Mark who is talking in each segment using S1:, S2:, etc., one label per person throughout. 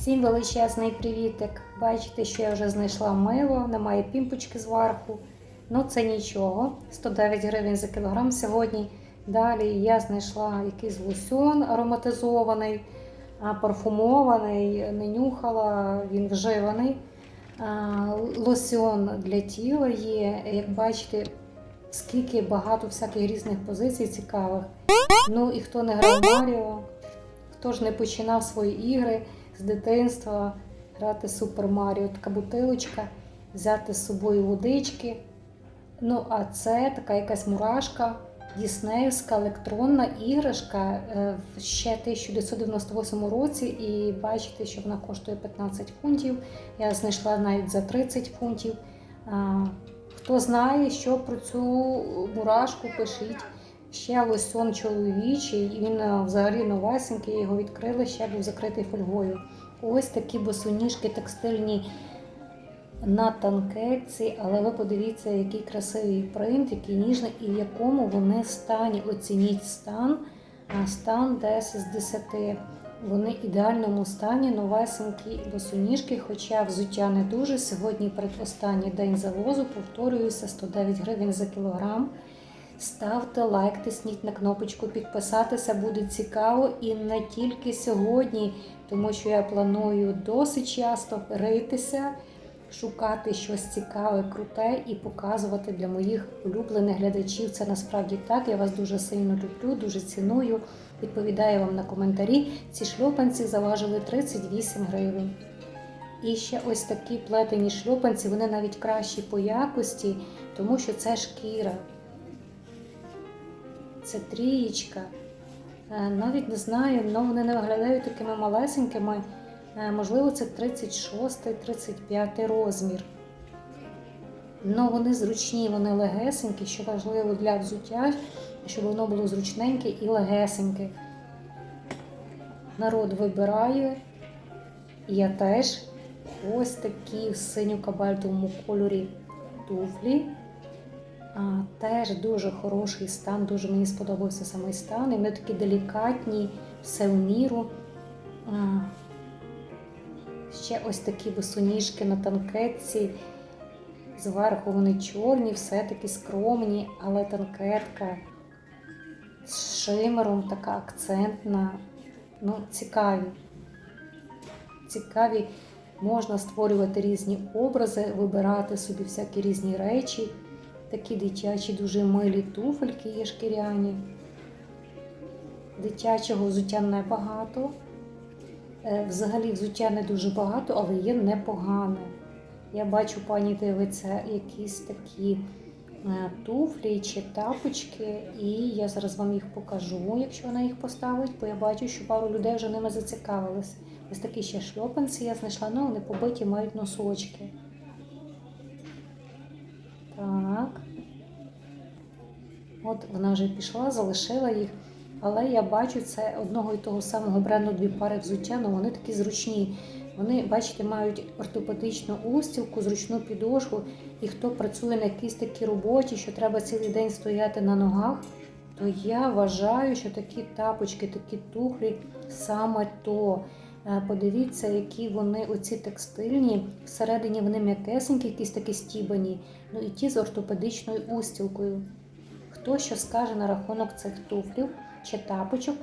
S1: Всім величезний привітик. Бачите, що я вже знайшла мило, немає пімпочки зверху. Ну це нічого. 109 гривень за кілограм сьогодні. Далі я знайшла якийсь лосьон ароматизований, парфумований, не нюхала, він вживаний. Лосьон для тіла є. Як бачите, скільки багато всяких різних позицій цікавих. Ну і хто не грав Маріо, хто ж не починав свої ігри з дитинства, грати Супер Маріо, така бутилочка, взяти з собою водички. Ну, а це така якась мурашка, діснеївська електронна іграшка е, в ще 1998 році. І бачите, що вона коштує 15 фунтів. Я знайшла навіть за 30 фунтів. Хто знає, що про цю мурашку, пишіть. Ще лосьон чоловічий, і він е, взагалі новесенький, його відкрили, ще був закритий фольгою. Ось такі босоніжки текстильні на танкетці, але ви подивіться, який красивий принт, який ніжний і в якому вони стані. Оцініть стан, стан десь з 10. Вони в ідеальному стані, новесенькі босоніжки, хоча взуття не дуже. Сьогодні передостанній день завозу, повторююся, 109 гривень за кілограм. Ставте лайк, тисніть на кнопочку підписатися, буде цікаво і не тільки сьогодні, тому що я планую досить часто ритися, шукати щось цікаве, круте і показувати для моїх улюблених глядачів. Це насправді так. Я вас дуже сильно люблю, дуже ціную. Відповідаю вам на коментарі. Ці шльопанці заважили 38 гривень. І ще ось такі плетені шльопанці, вони навіть кращі по якості, тому що це шкіра. Це трієчка. Е, Навіть не знаю, але вони не виглядають такими малесенькими. Е, Можливо, це 36-35 розмір. Ну, вони зручні, вони легесенькі, що важливо для взуття, щоб воно було зручненьке і легесеньке. Народ вибирає. Я теж ось такі в синьо-кабальтовому кольорі туфлі. Теж дуже хороший стан, дуже мені сподобався самий стан. І вони такі делікатні, все в міру. Ще ось такі босоніжки на танкетці. Зверху вони чорні, все таки скромні, але танкетка з шимером, така акцентна. Ну, цікаві. Цікаві, можна створювати різні образи, вибирати собі всякі різні речі. Такі дитячі, дуже милі туфельки є шкіряні. Дитячого взуття небагато. Е, Взагалі взуття не дуже багато, але є непогане. Я бачу, пані дивиться якісь такі е, туфлі чи тапочки, і я зараз вам їх покажу, якщо вона їх поставить, бо я бачу, що пару людей вже ними зацікавились. Ось такі ще шльопанці я знайшла, ну вони побиті мають носочки. Так. От вона вже пішла, залишила їх. Але я бачу, це одного і того самого бренду дві пари взуття, але вони такі зручні. Вони, бачите, мають ортопедичну устілку, зручну підошву. І хто працює на якійсь такій роботі, що треба цілий день стояти на ногах, то я вважаю, що такі тапочки, такі туфлі саме то. Е, Подивіться, які вони оці текстильні. Всередині вони м'якесенькі, якісь такі стібані, ну і ті з ортопедичною устілкою. Хто що скаже на рахунок цих туфлів чи тапочок?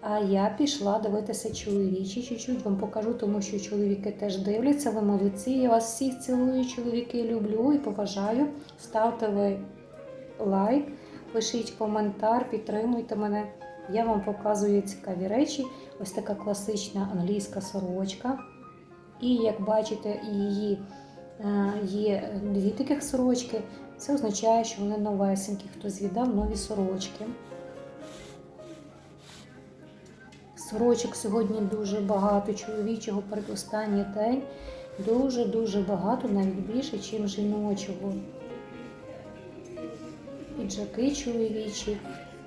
S1: А я пішла дивитися чоловічі. Чуть-чуть вам покажу, тому що чоловіки теж дивляться. Ви молодці. Я вас всіх цілую, чоловіки, люблю і поважаю. Ставте ви лайк, пишіть коментар, підтримуйте мене. Я вам показую цікаві речі. Ось така класична англійська сорочка. І як бачите, її е, є дві таких сорочки. Це означає, що вони новесенькі. Хтось віддав нові сорочки. Сорочок сьогодні дуже багато, чоловічого передостанній день. Дуже-дуже багато, навіть більше, ніж жіночого. Піджаки чоловічі.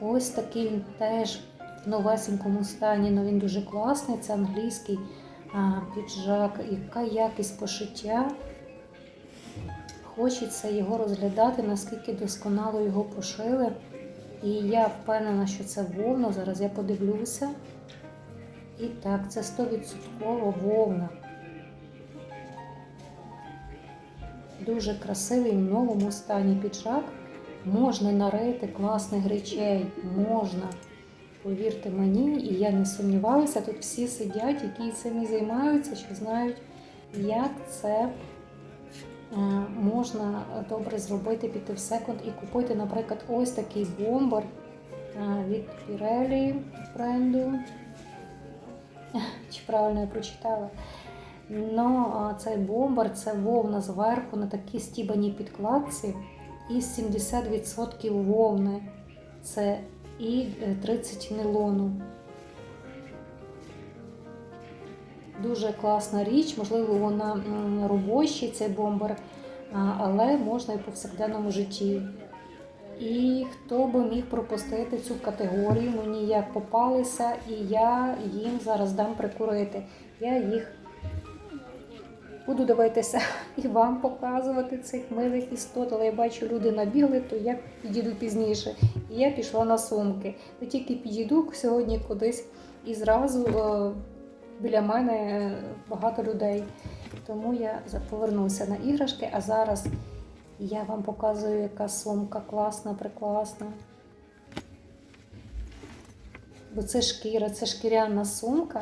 S1: Ось такий теж в новесенькому стані, але він дуже класний. Це англійський піджак. Яка якість пошиття. Хочеться його розглядати, наскільки досконало його пошили. І я впевнена, що це вовно. Зараз я подивлюся. І так, це 100% вовна. Дуже красивий в новому стані піджак. Можна нарити класних речей, можна. Повірте мені, і я не сумнівалася, тут всі сидять, які самі займаються, що знають, як це е, можна добре зробити, піти в секонд і купити, наприклад, ось такий бомбер е, від Pirelli бренду. Чи правильно я прочитала? Ну, цей бомбер це вовна зверху на такій стібаній підкладці і 70% вовни. Це і е, 30 нейлону. Дуже класна річ, можливо, вона робочий цей бомбер, але можна і в повсякденному житті. І хто би міг пропустити цю категорію, мені як попалися, і я їм зараз дам прикурити. Я їх буду дивитися і вам показувати цих милих істот, але я бачу, люди набігли, то я підійду пізніше. І я пішла на сумки. Не тільки підійду сьогодні кудись і зразу е, біля мене е, багато людей. Тому я повернуся на іграшки, а зараз я вам показую, яка сумка класна, прекрасна. Бо це шкіра, це шкіряна сумка,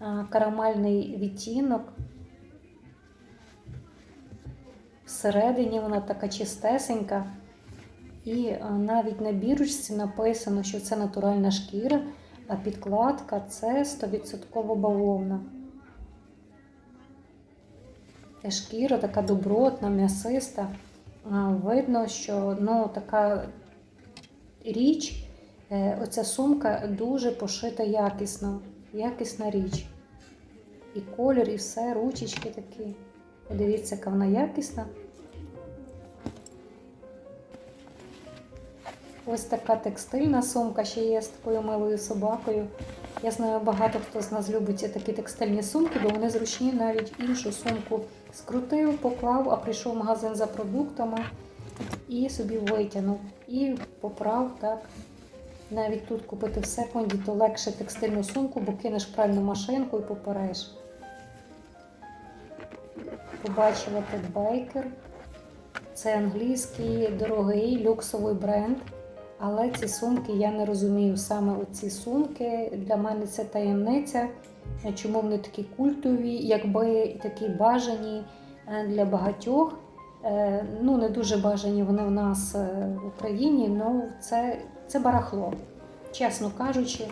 S1: а, карамельний відтінок. Всередині вона така чистесенька. І навіть на бірочці написано, що це натуральна шкіра, а підкладка це 100% бавовна. Та Шкіра така добротна, м'ясиста. Видно, що ну, така річ, е, оця сумка дуже пошита якісно, якісна річ. І колір, і все, ручечки такі. Подивіться, яка вона якісна. Ось така текстильна сумка ще є з такою милою собакою. Я знаю, багато хто з нас любить такі текстильні сумки, бо вони зручні навіть іншу сумку скрутив, поклав, а прийшов в магазин за продуктами і собі витягнув. І поправ так. Навіть тут купити в секунді, то легше текстильну сумку, бо кинеш пральну машинку і попереш. Побачила Байкер. Це англійський дорогий люксовий бренд. Але ці сумки я не розумію. Саме оці сумки для мене це таємниця. Чому вони такі культові, якби такі бажані е, для багатьох. Е, Ну, не дуже бажані вони в нас е, в Україні, але це, це барахло. Чесно кажучи,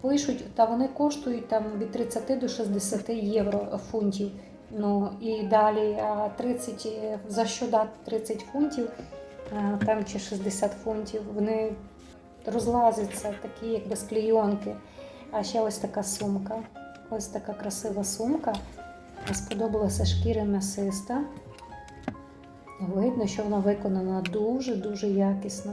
S1: пишуть, та вони коштують там від 30 до 60 євро фунтів. Ну і далі 30, е, за що дати 30 фунтів, там чи 60 фунтів, вони розлазяться, такі якби з клейонки. А ще ось така сумка. Ось така красива сумка. Сподобалася шкіра м'ясиста. Видно, що вона виконана дуже-дуже якісно.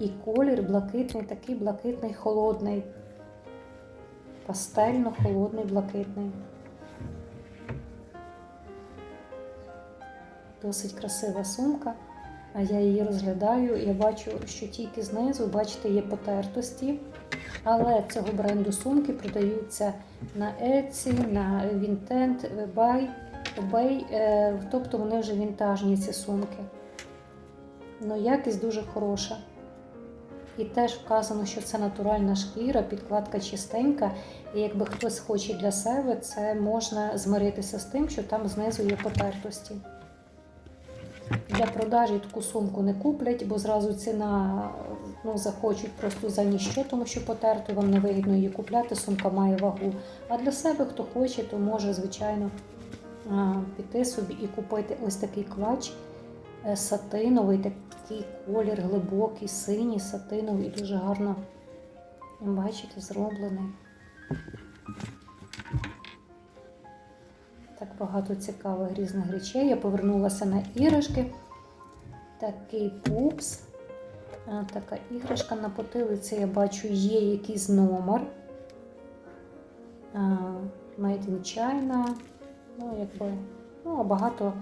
S1: І колір блакитний, такий блакитний, холодний. Пастельно-холодний, блакитний. Досить красива сумка. А я її розглядаю. Я бачу, що тільки знизу, бачите, є потертості. Але цього бренду сумки продаються на Etsy, на Vinted, eBay, eBay, е, тобто вони вже вінтажні ці сумки. Ну, якість дуже хороша. І теж вказано, що це натуральна шкіра, підкладка чистенька. І якби хтось хоче для себе, це можна змиритися з тим, що там знизу є потертості. Для продажі таку сумку не куплять, бо зразу ціна ну, захочуть просто за ніщо, тому що потерту вам не вигідно її купляти, сумка має вагу. А для себе, хто хоче, то може, звичайно, піти собі і купити ось такий клач сатиновий, такий колір глибокий, синій, сатиновий, дуже гарно, бачите, зроблений. Так багато цікавих різних речей. Я повернулася на іграшки. Такий пупс. Така іграшка на потилиці, я бачу, є якийсь номер. А, Made in China. Ну, якби, ну, багато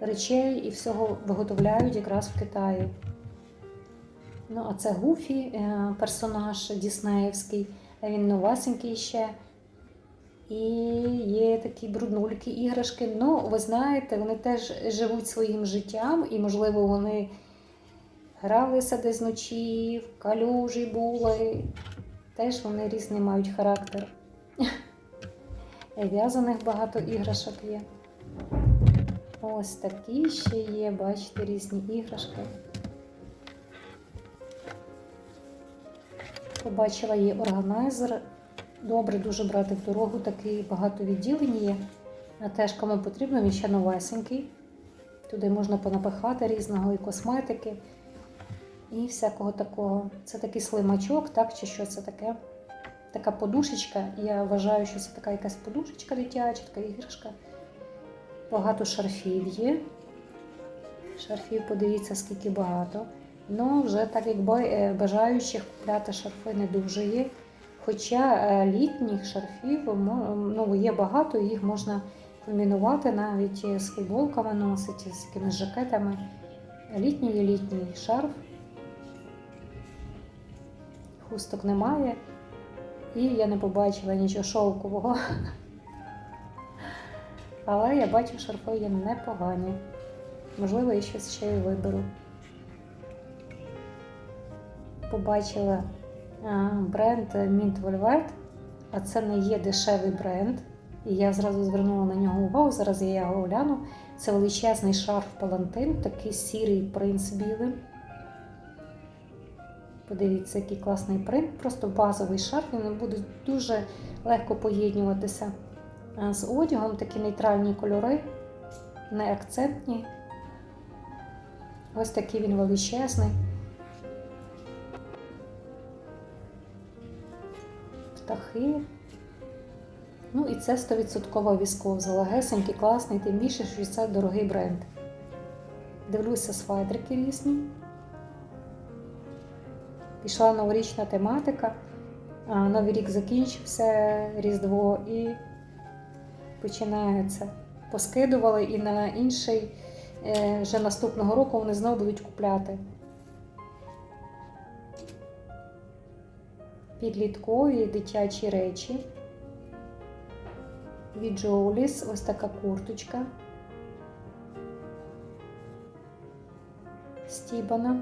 S1: речей і всього виготовляють якраз в Китаї. Ну, а це Гуфі, е, персонаж Діснеївський. Він новасенький ще. І є такі бруднульки іграшки. Ну, ви знаєте, вони теж живуть своїм життям, і, можливо, вони гралися десь вночі, в калюжі були. Теж вони різний мають характер. В'язаних багато іграшок є. Ось такі ще є, бачите, різні іграшки. Побачила є органайзер. Добре дуже брати в дорогу, такий багато відділень є. А теж кому потрібно, він ще новесенький. Туди можна понапихати різного і косметики, і всякого такого. Це такий слимачок, так, чи що це таке? Така подушечка. Я вважаю, що це така якась подушечка дитяча, така іграшка. Багато шарфів є. Шарфів, подивіться, скільки багато. Ну, вже так якби е, бажаючих купляти шарфи не дуже є. Хоча е, літніх шарфів ну, є багато, їх можна комбінувати навіть е, з футболками носити, з якимись жакетами. Літній є літній шарф. Хусток немає. І я не побачила нічого шовкового. Але я бачу, шарфи є непогані. Можливо, я щось ще й виберу. Побачила бренд Mint Velvet, а це не є дешевий бренд. І я зразу звернула на нього увагу. Зараз я його огляну. Це величезний шарф палантин, такий сірий принц білий. Подивіться, який класний принт. Просто базовий шарф, він буде дуже легко поєднюватися з одягом, такі нейтральні кольори, не акцентні. Ось такий він величезний. Птахи. Ну і це 100% віскоза. Легесенький, класний, тим більше, що це дорогий бренд. Дивлюся свайдрики різні. Пішла новорічна тематика. Новий рік закінчився, Різдво і починається. Поскидували і на інший е, вже наступного року вони знову будуть купляти. Підліткові дитячі речі. Від Джоуліс ось така курточка. Стібана.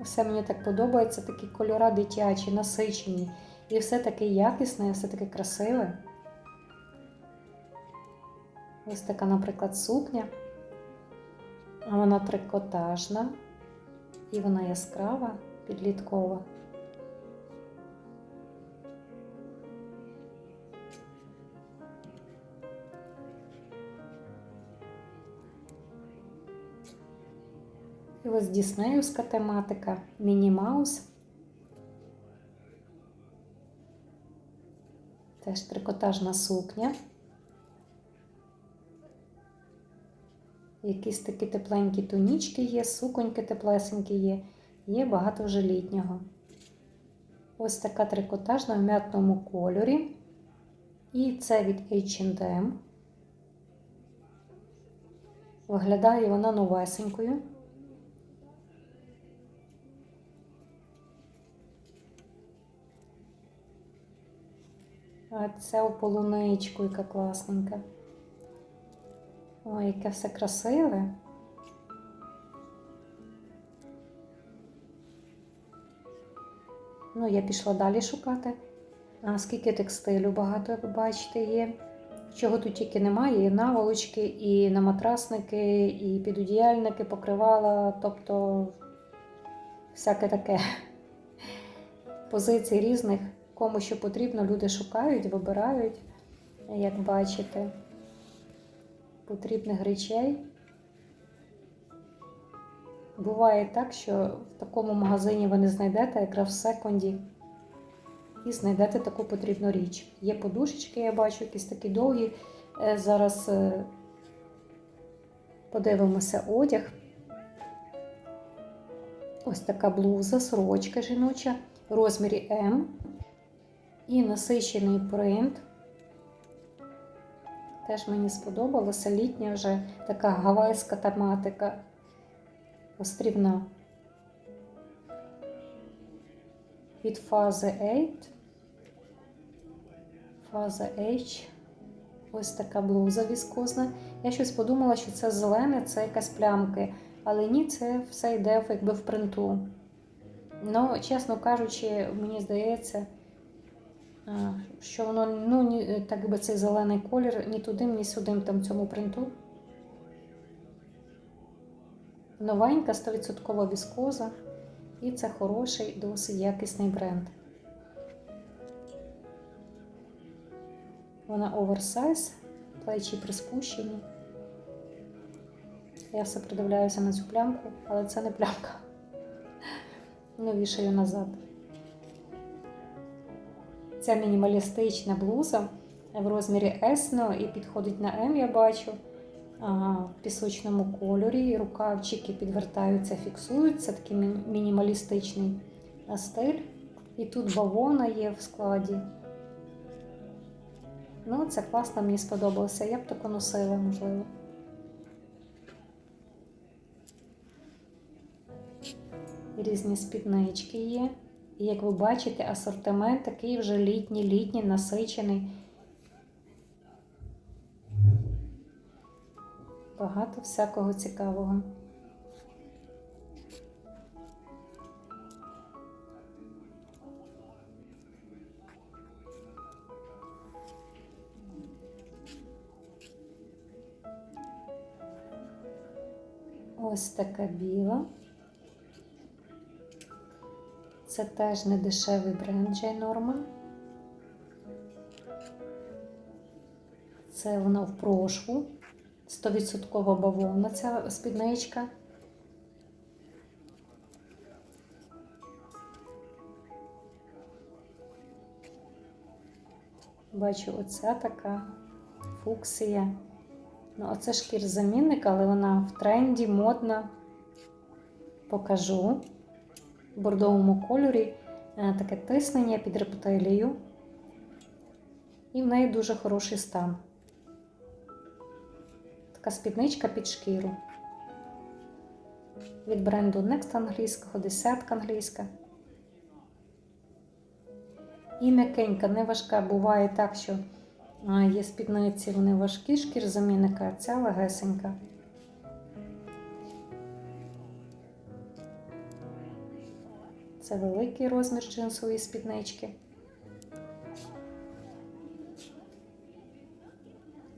S1: Все мені так подобається, такі кольори дитячі, насичені. І все таке якісне, все таке красиве. Ось така, наприклад, сукня. А вона трикотажна. І вона яскрава, підліткова. І ось Діснеївська тематика, Міні Маус. Теж трикотажна сукня. Якісь такі тепленькі тунічки є, суконьки теплесенькі є, є багато вже літнього. Ось така трикотажна в м'ятному кольорі. І це від H&M. Виглядає вона новесенькою. А це у полуничку, яка класненька. Ой, яке все красиве. Ну, я пішла далі шукати. А скільки текстилю багато, як ви бачите, є. Чого тут тільки немає, і наволочки, і наматрасники, і підодіяльники, покривала, тобто всяке таке позицій різних. Кому що потрібно, люди шукають, вибирають, як бачите, потрібних речей. Буває так, що в такому магазині ви не знайдете якраз в секунді і знайдете таку потрібну річ. Є подушечки, я бачу, якісь такі довгі. Е, Зараз е, подивимося одяг. Ось така блуза, сорочка жіноча, в розмірі М. І насичений принт. Теж мені сподобалося. Літня вже така гавайська тематика. Острівна. Від фази 8. Фаза H. Ось така блуза віскозна. Я щось подумала, що це зелене, це якась плямки. Але ні, це все йде якби в принту. Ну, чесно кажучи, мені здається, що воно ну, ні, так би цей зелений колір ні туди, ні сюди там цьому принту. Новенька 100% віскоза. І це хороший, досить якісний бренд. Вона оверсайз, плечі приспущені. Я все придивляюся на цю плямку, але це не плямка. Ну, вішаю назад. Ця мінімалістична блуза в розмірі S ну, і підходить на М, я бачу. В пісочному кольорі. Рукавчики підвертаються, фіксуються. Такий мінімалістичний стиль. І тут бавовна є в складі. Ну, це класно, мені сподобалося. Я б таку носила, можливо. Різні спіднички є. І як ви бачите, асортимент такий вже літній, літній, насичений. Багато всякого цікавого. Ось така біла. Це теж не дешевий бренд J. Norman. Це вона в прошву. 100% бавовна ця спідничка. Бачу, оця така фуксія. Ну, оце шкір-замінник, але вона в тренді, модна. Покажу. Бордовому кольорі Е, таке тиснення під рептилію. І в неї дуже хороший стан. Така спідничка під шкіру. Від бренду Next англійського, десятка англійська. І м'якенька, не важка. Буває так, що є спідниці, вони важкі, шкір замінника, а ця легесенька. Це великий розмір джинсової спіднички.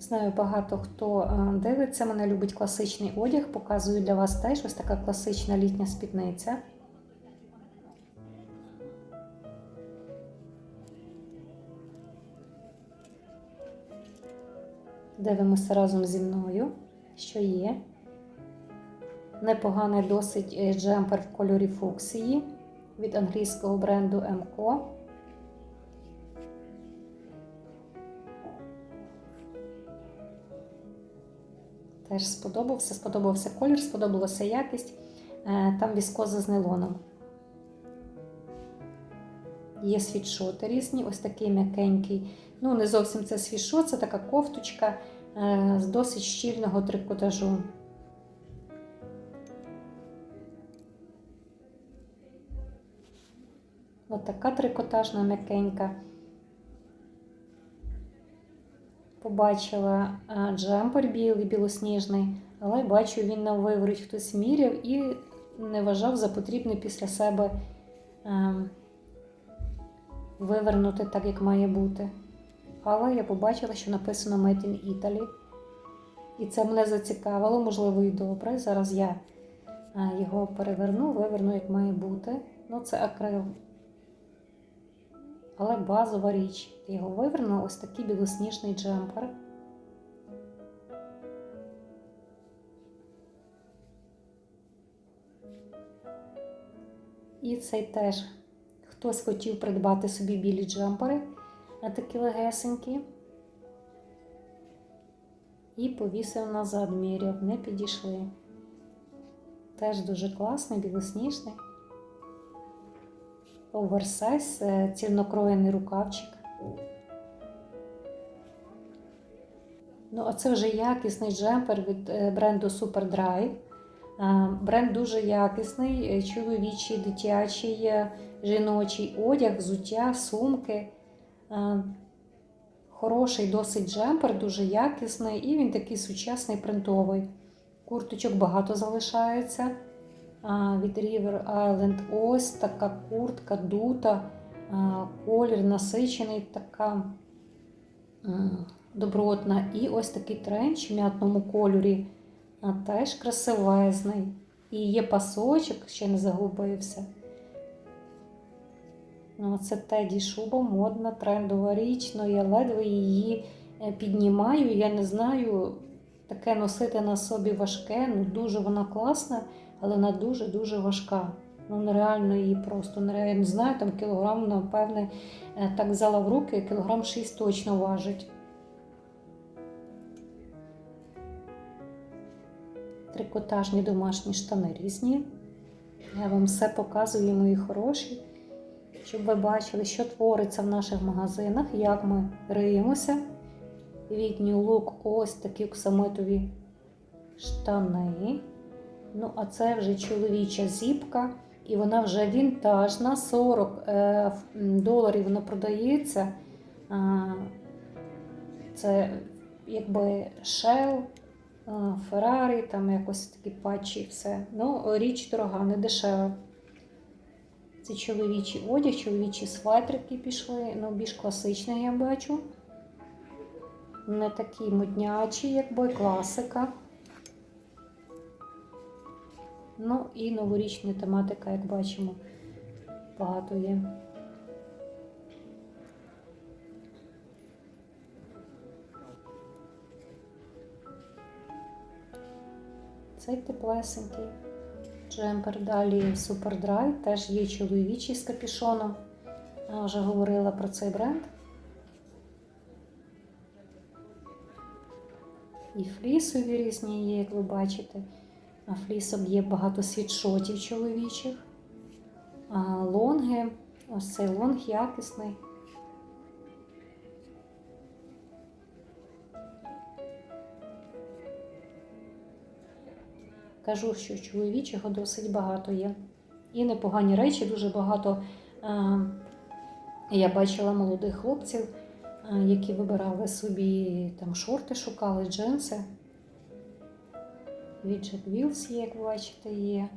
S1: Знаю, багато хто е, дивиться, мене любить класичний одяг. Показую для вас теж ось така класична літня спідниця. Дивимося разом зі мною, що є. Непоганий досить е, джемпер в кольорі фуксії від англійського бренду МКО. Теж сподобався, сподобався колір, сподобалася якість. Е, Там віскоза з нейлоном. Є світшоти різні, ось такий м'якенький. Ну, не зовсім це світшот, це така кофточка е, з досить щільного трикотажу. Ось така трикотажна м'якенька. Побачила джемпер білий, білосніжний, але бачу, він на вивороть хтось міряв і не вважав за потрібне після себе вивернути так, як має бути. Але я побачила, що написано Made in Italy. І це мене зацікавило, можливо, і добре. Зараз я його переверну, виверну, як має бути. Ну, це акрил. Але базова річ. Його вивернула ось такий білосніжний джемпер. І цей теж хтось хотів придбати собі білі джемпери, а такі легесенькі. І повісив назад, міряв, не підійшли. Теж дуже класний, білосніжний. Оверсайз, е, цільнокроєний рукавчик. Ну, а це вже якісний джемпер від е, бренду Superdry. Е, Бренд дуже якісний, чоловічий, дитячий, жіночий одяг, взуття, сумки. Хороший досить джемпер, дуже якісний, і він такий сучасний принтовий. Курточок багато залишається. Від River Island ось така куртка дута, колір насичений, така добротна. І ось такий тренч в м'ятному кольорі, теж красивезний. І є пасочок, ще не загубився. Ну, це Теді шуба, модна, трендова річ. Ну, я ледве її е, піднімаю. Я не знаю, таке носити на собі важке. Ну, дуже вона класна, але вона дуже-дуже важка. Ну, нереально її просто нереально. Я не знаю, там кілограм, напевне, е, так взяла в руки, кілограм 6 точно важить. Трикотажні домашні штани різні. Я вам все показую, мої хороші щоб ви бачили, що твориться в наших магазинах, як ми риємося. Літній лук, ось такі оксамитові штани. Ну, а це вже чоловіча зіпка, і вона вже вінтажна, 40 е, доларів вона продається. Це якби Shell, Феррарі, там якось такі патчі, все. Ну, річ дорога, не дешева. Це чоловічий одяг, чоловічі светрики пішли, ну більш класичний я бачу. Не такі моднячі, якби класика. Ну і новорічна тематика, як бачимо, багато є. Цей теплесенький. Джемпер далі Superdry, теж є чоловічий з капюшоном. Я вже говорила про цей бренд. І флісові різні є, як ви бачите. А флісом є багато світшотів чоловічих. А лонги, ось цей лонг якісний. Кажу, що чоловічого досить багато є. І непогані речі, дуже багато. Е, я бачила молодих хлопців, е, які вибирали собі там шорти, шукали джинси. Від Jack Wheels є, як ви бачите, є.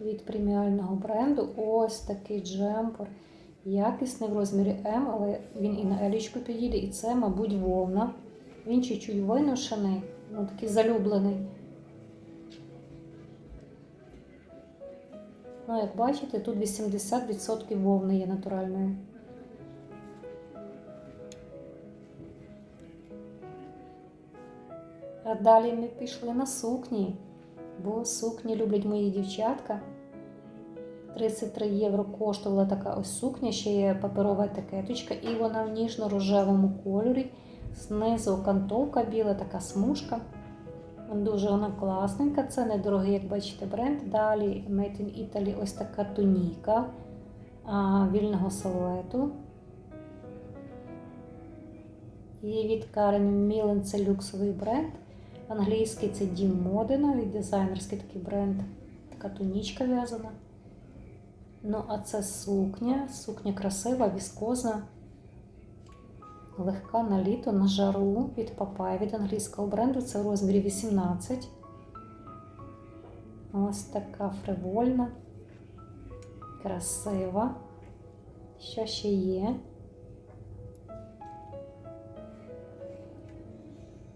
S1: від преміального бренду. Ось такий джемпер. Якісний в розмірі М, але він і на елічку підійде, і це, мабуть, вовна. Він чуть-чуть виношений, ну такий залюблений. Ну, як бачите, тут 80% вовни є натуральної. А далі ми пішли на сукні, бо сукні люблять мої дівчатка. 33 євро коштувала така ось сукня, ще є паперова етикеточка, і вона в ніжно-рожевому кольорі. Знизу окантовка біла, така смужка. Дуже вона класненька. Це недорогий, як бачите, бренд. Далі Made in Italy ось така туніка вільного силуету. І від Karen Millen це люксовий бренд. Англійський це Дім Модена, від дизайнерський такий бренд. Така тунічка в'язана. Ну, а це сукня. Сукня красива, віскозна, легка на літо, на жару від Папай від англійського бренду. Це в розмірі 18. Ось така фривольна, красива. Що ще є?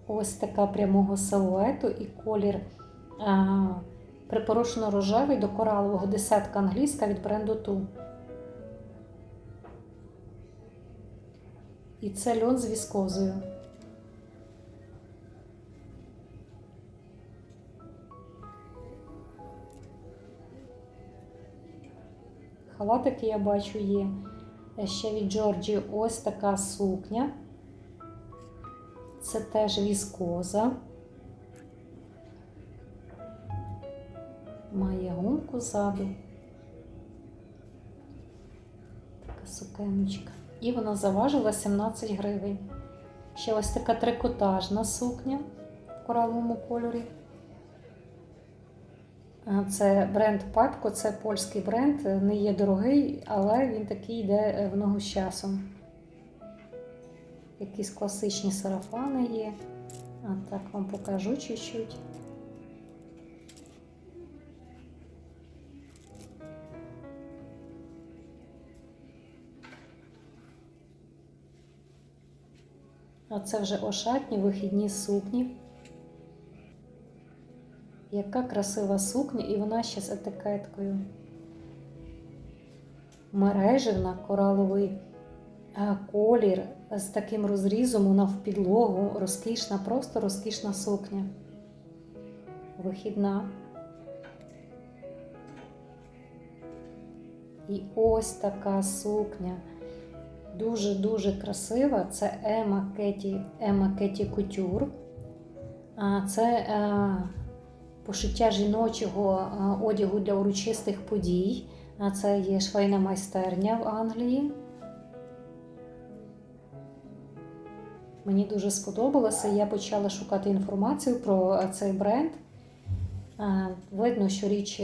S1: Ось така прямого силуету і колір. Припорошено рожевий до коралового десятка англійська від бренду Ту. І це льон з віскозою. Халатики я бачу є. Ще від Джорджі ось така сукня. Це теж віскоза. Має гумку ззаду. Така сукеночка. І вона заважила 17 гривень. Ще ось така трикотажна сукня в кораловому кольорі. Це бренд Папко, це польський бренд, не є дорогий, але він такий йде е, в ногу з часом. Якісь класичні сарафани є. А так вам покажу чуть-чуть. А це вже ошатні вихідні сукні. Яка красива сукня, і вона ще з етикеткою. Мережевна, кораловий колір з таким розрізом вона в підлогу. Розкішна, просто розкішна сукня. Вихідна. І ось така сукня. Дуже-дуже красива. Це Ема Кеті, Ема Кеті Кутюр. Це е, пошиття жіночого е, одягу для урочистих подій. Це є швейна майстерня в Англії. Мені дуже сподобалося. Я почала шукати інформацію про е, цей бренд. Видно, що річ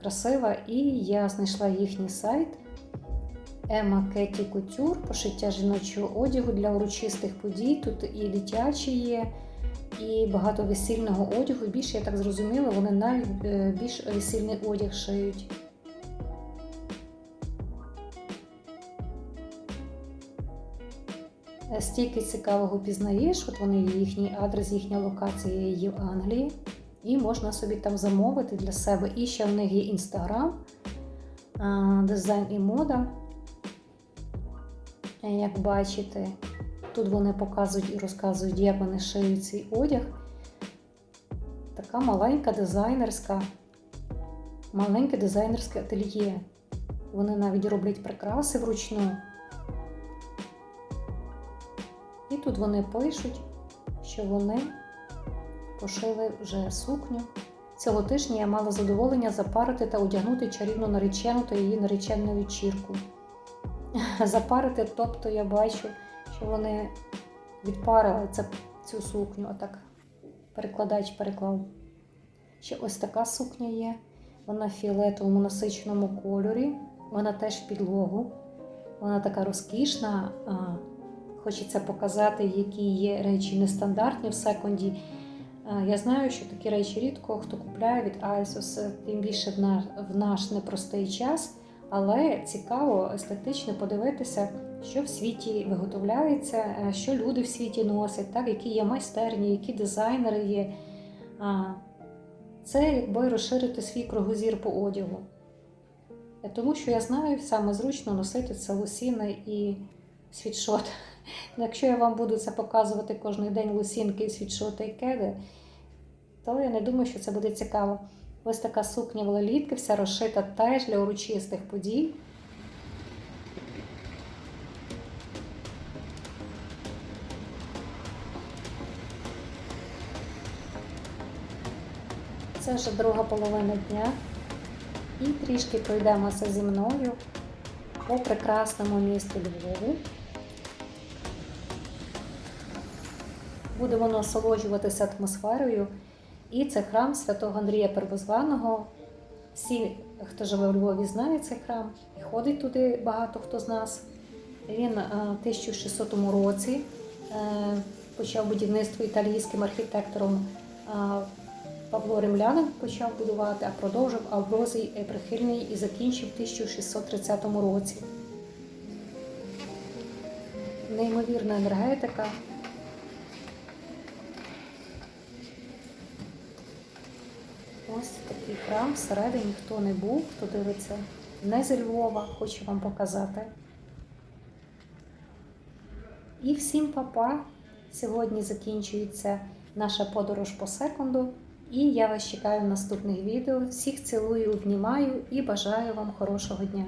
S1: красива, і я знайшла їхній сайт. Ема Кеті Кутюр, пошиття жіночого одягу для урочистих подій. Тут і дитячі є, і багато весільного одягу. Більше, я так зрозуміла, вони навіть е, більш весільний одяг шиють. Е, Стільки цікавого пізнаєш, от вони їхній адрес, їхня локація є в Англії. І можна собі там замовити для себе. І ще в них є інстаграм, дизайн і мода. Як бачите, тут вони показують і розказують, як вони шиють цей одяг. Така маленька дизайнерська, маленьке дизайнерське ательє. Вони навіть роблять прикраси вручну. І тут вони пишуть, що вони пошили вже сукню. Цього тижня я мала задоволення запарити та одягнути чарівну наречену та її наречену вечірку. Запарити, тобто я бачу, що вони відпарили цю сукню, отак перекладач переклав. Ще ось така сукня є. Вона в фіолетовому насиченому кольорі, вона теж підлогу. Вона така розкішна. Хочеться показати, які є речі нестандартні в секунді. Я знаю, що такі речі рідко хто купляє від ASOS, тим більше в наш непростий час. Але цікаво естетично подивитися, що в світі виготовляється, е, що люди в світі носять, так, які є майстерні, які дизайнери є. Це якби розширити свій кругозір по одягу. Е, Тому що я знаю, саме зручно носити це лосіни і світшот. Якщо я вам буду це показувати кожен день лосінки, світшоти і кеди, то я не думаю, що це буде цікаво. Ось така сукня в велолітки, вся розшита теж для урочистих подій. Це вже друга половина дня. І трішки пройдемося зі мною по прекрасному місту Львову. Будемо насолоджуватися атмосферою. І це храм святого Андрія Первозваного. Всі, хто живе у Львові, знають цей храм і ходить туди багато хто з нас. Він е, в 1600 році е, почав будівництво італійським архітектором е, Павло Римлянин почав будувати, а продовжив Амброзій Прихильний і закінчив в 1630 році. Неймовірна енергетика. Такий храм всередині, хто не був, хто дивиться не зі Львова, хочу вам показати. І всім папа! Сьогодні закінчується наша подорож по секунду. І я вас чекаю в наступних відео. Всіх цілую, обнімаю і бажаю вам хорошого дня!